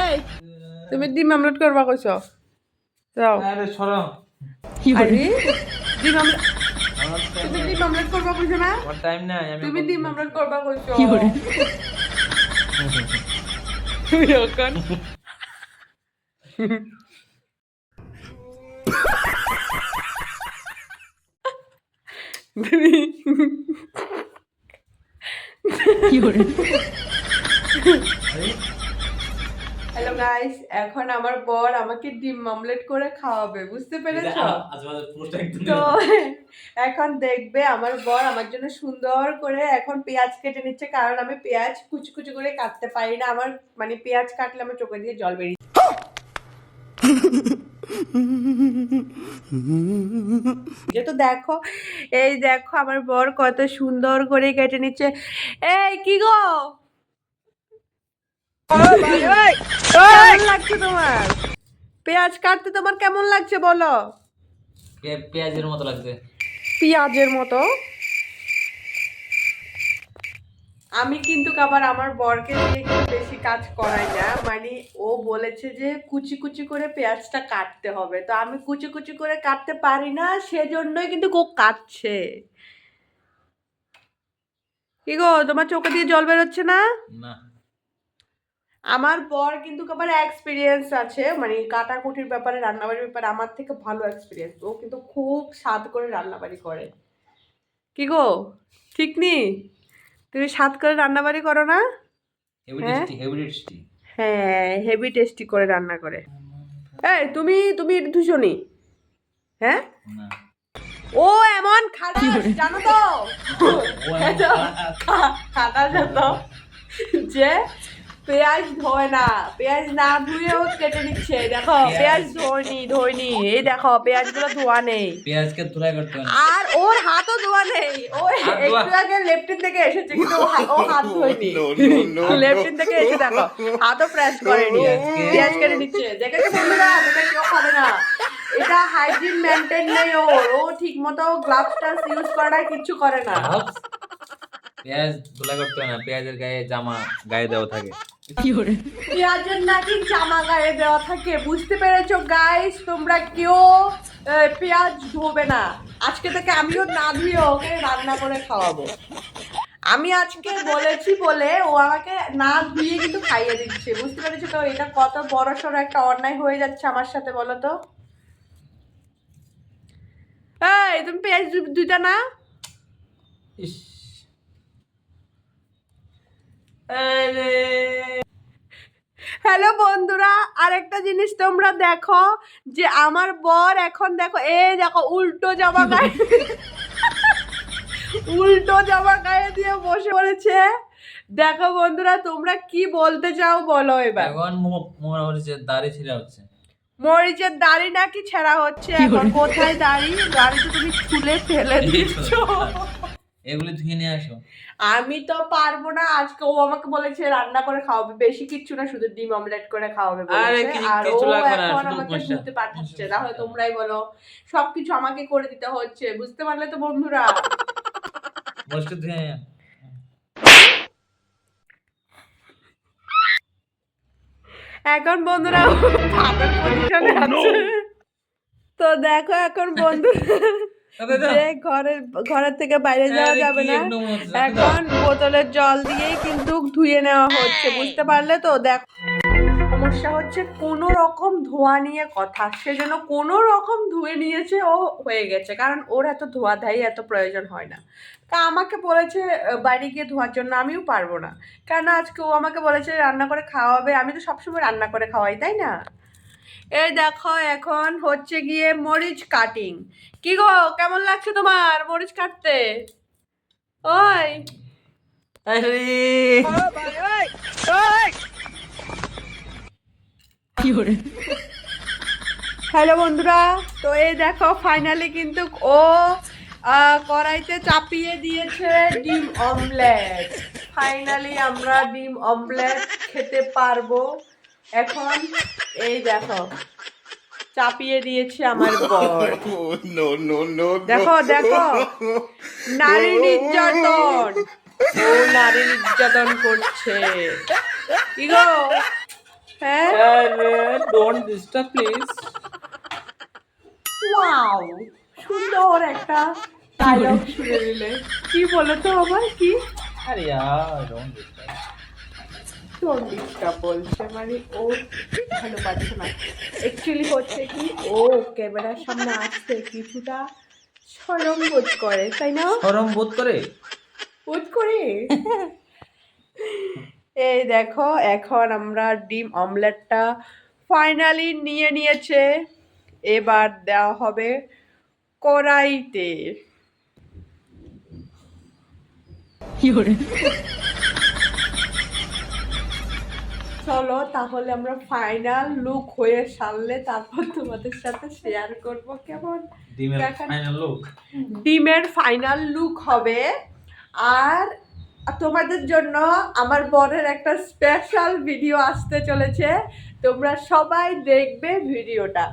এই। তুমি ডিম আমলেট করবা কইছ? যাও। আরে সরো আরে ডিম আমলেট তুমি ডিম আমলেট করবা কইছ না? টাইম নাই আমি তুমি ডিম আমলেট করবা কইছ। তুমি ওখান তুমি হ্যালো গাইস এখন আমার বর আমাকে ডিম অমলেট করে খাওয়াবে বুঝতে পেরেছ? তো এখন দেখবে আমার বর আমার জন্য সুন্দর করে এখন পেঁয়াজ কেটে নিচ্ছে কারণ আমি পেঁয়াজ কুচি কুচি করে কাটতে পারি না। আমার মানে পেঁয়াজ কাটলে আমার চোখে দিয়ে জল বেরিয়ে তো দেখো এই দেখো আমার বর কত সুন্দর করে কেটে নিচ্ছে। এই কি গো? কেমন লাগছে তোমার? পেঁয়াজ কাটতে তোমার কেমন লাগছে বলো? পেঁয়াজের মতো লাগছে। পেঁয়াজের মতো? আমি কিন্তু আবার আমার বরকে দিয়ে কিন্তু বেশি কাজ করাই না। মানে ও বলেছে যে কুচি কুচি করে পেঁয়াজটা কাটতে হবে। তো আমি কুচি কুচি করে কাটতে পারি না সেজন্যই কিন্তু ও কাটছে। কি গো তোমার চোখে দিয়ে জল বেরোচ্ছে না? না। আমার বর কিন্তু আবার এক্সপিরিয়েন্স আছে। মানে কাটাকুটির ব্যাপারে রান্নাবাড়ির ব্যাপারে আমার থেকে ভালো এক্সপিরিয়েন্স ও কিন্তু খুব স্বাদ করে রান্নাবাড়ি করে। কি গো ঠিক নি তুমি স্বাদ করে রান্নাবাড়ি করো না? হ্যাঁ? হেভি টেস্টি হ্যাঁ টেস্টি করে রান্না করে। এই তুমি তুমি ধুসনি হ্যাঁ? ও এমন খারাপ জানো তো? ও এমন খারাপ। খাটা তো। যে পেঁয়াজ ধোয় না। পেঁয়াজ না ধুয়েও কেটে নিচ্ছে দেখো। পেঁয়াজ ধোয়নি ধোয়নি। এই দেখো পেঁয়াজগুলো ধোয়া নেই। পেঁয়াজকে করতে হয় আর ওর হাতও ধোয়া নেই। ও হাত ধোয়া- একটু আগে লেফটিন থেকে এসেছে কিন্তু ও হা- ও হাত ধোয়নি। লেফটিন থেকে এসে দেখো হাতও ফ্রেশ করেনি। পেঁয়াজকে- পেঁয়াজ কেটে নিচ্ছে। দেখেছ বন্ধুরা? এটা কেউ খাবে না। এটা হাইজিন মেনটেন নেই ওর। ও ঠিক মতো গ্লাভস ইউজ করে না কিচ্ছু করে না। পেঁয়াজ তুলাই করতে হয় না। পেঁয়াজের গায়ে জামা গায়ে দেওয়া থাকে। পেঁয়াজের নাকি জামা গায়ে দেওয়া থাকে। বুঝতে পেরেছ গাইস তোমরা কেউ পেঁয়াজ ধোবে না। আজকে থেকে আমিও না ধুয়ে ওকে রান্না করে খাওয়াবো। আমি আজকে বলেছি বলে ও আমাকে না ধুয়ে কিন্তু খাইয়ে দিচ্ছে। বুঝতে পেরেছ তো? এটা কত বড় সড়ো একটা অন্যায় হয়ে যাচ্ছে আমার সাথে বলো তো? এই তুমি পেঁয়াজ ধুইতা না? ইস। হ্যালো বন্ধুরা আরেকটা জিনিস তোমরা দেখো যে আমার বর এখন দেখো এ দেখো উল্টো জামা গায়ে উল্টো জামা গায়ে দিয়ে বসে পড়েছে। দেখো বন্ধুরা তোমরা কি বলতে চাও বলো এবার। এখন হচ্ছে দাড়ি ছিঁড়া হচ্ছে। মরিচের দাড়ি নাকি ছেঁড়া হচ্ছে এখন? কোথায় দাড়ি? দাড়ি তো তুমি খুলে ফেলে দিচ্ছ। এগুলি ধুয়ে নিয়ে আসো। আমি তো পারব না আজকে ও আমাকে বলেছে রান্না করে খাওয়াবে বেশি কিচ্ছু না শুধু ডিম অমলেট করে খাওয়াবে আরে বলেছে কি- আর ও কিছু লাগবে না, এখন আমাকে ধুতে পাঠাচ্ছে তাহলে তোমরাই বলো সবকিছু আমাকে করে দিতে হচ্ছে বুঝতে পারলে তো বন্ধুরা। মরিচটা ধুয়ে নিয়ে এখন বন্ধুরা আছে। তো দেখো এখন বন্ধু দাদা, দাদা। যে ঘরের ঘরের থেকে বাইরে যাওয়া যাবে না। এখন বোতলের জল দিয়েই কিন্তু ধুয়ে নেওয়া হচ্ছে বুঝতে পারলে তো? দেখ সমস্যা হচ্ছে কোনো রকম ধোয়া নিয়ে কথা সেজন্য কোনো রকম ধুয়ে নিয়েছে ও হয়ে গেছে কারণ ওর এত ধোয়া ধাই এত প্রয়োজন হয় না। তা আমাকে বলেছে বাড়ি গিয়ে ধোয়ার জন্য আমিও পারব না। কেন আজকে ও আমাকে বলেছে রান্না করে খাওয়াবে। আমি তো সবসময় রান্না করে খাওয়াই তাই না? এই দেখো এখন হচ্ছে গিয়ে মরিচ কাটিং কি গো কেমন লাগছে তোমার মরিচ কাটতে? ওই। আরে। হ্যালো বন্ধুরা তো এই দেখো ফাইনালি কিন্তু ও কড়াইতে চাপিয়ে দিয়েছে ডিম অমলেট ফাইনালি আমরা ডিম অমলেট খেতে পারব। এখন এই দেখো চাপিয়ে দিয়েছে আমার বর। দেখো দেখো নারী নির্যাতন। ও নারী নির্যাতন করছে। কি গো? হ্যাঁ? ডোন্ট ডিস্টার্ব প্লিজ ওয়াও সুন্দর একটা ডায়লগ শুনে দিলে কি বলো তো আমার কি? আরে यार ডোন্ট ডিস্টার্ব চন্ডিকা বলছে মানে ও ভালো পাচ্ছে না। অ্যাকচুয়ালি হচ্ছে কি ও ক্যামেরার সামনে আসতে কিছুটা সরম বোধ করে তাই না? শরম বোধ করে? বোধ করে। এই দেখো এখন আমরা ডিম অমলেটটা ফাইনালি নিয়ে নিয়েছে। এবার দেওয়া হবে কড়াইতে। চলো তাহলে আমরা ফাইনাল লুক হয়ে সারলে তারপর তোমাদের সাথে শেয়ার করব কেমন? ডিমের ফাইনাল লুক ডিমের ফাইনাল লুক হবে। আর তোমাদের জন্য আমার বরের একটা স্পেশাল ভিডিও আসতে চলেছে। তোমরা সবাই দেখবে ভিডিওটা